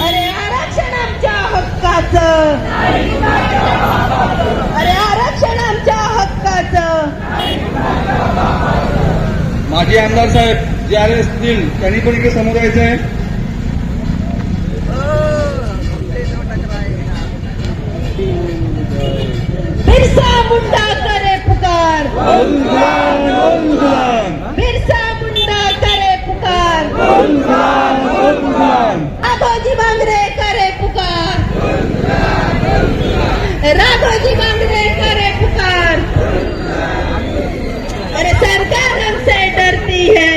अरे आरक्षण आमच्या हक्काचं. अरे आरक्षण आमच्या हक्काचं. माजी आमदार साहेब जे आले असतील त्यांनी पण इकडे समोर यायचं आहे बिरसा मुंडा करे पुकार राघोजी बांगरे करे पुकार. अरे सरकार हमसे डरती है.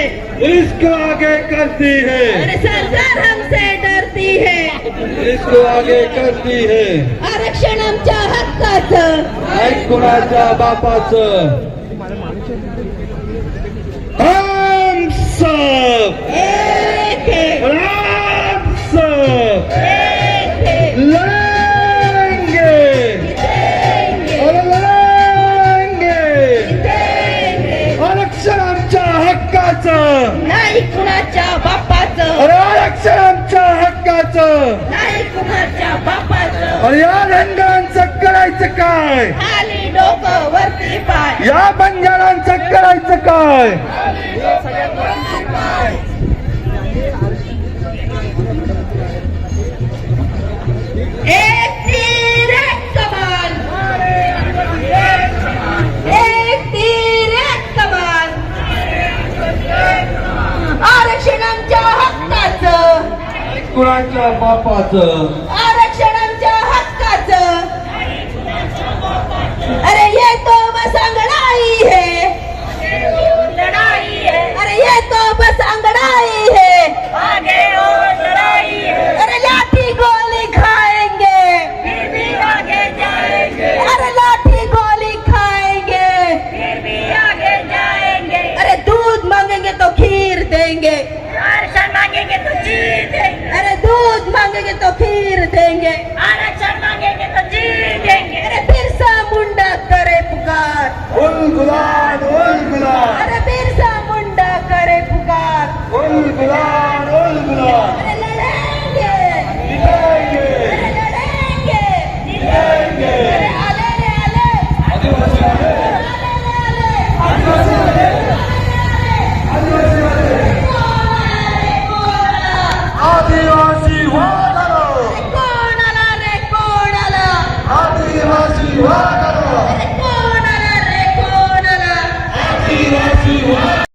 इसको आगे करती है। अरे सरकार हमसे डरती है. इसको आगे करती है। आरक्षण आमच्या हक्काचं ऐक कुणाच्या बापाचं हम सब। एक हक्काचं नाही कुणाच्या बापाचं. अरे आरक्षण आमच्या हक्काचं. नाही कुणाच्या बापाचं. अरे या रंगांचं करायचं काय? खाली डोकं वरती पाय. या बंजारांचं करायचं काय? कुणाच्या बापाचं. मांगेंगे तो फिर देंगे आरक्षण मांगेंगे तो जी देंगे अरे बिरसा मुंडा करे पुकार बोल गुलाल बोल गुलाल अरे बिरसा मुंडा करे पुकार बोल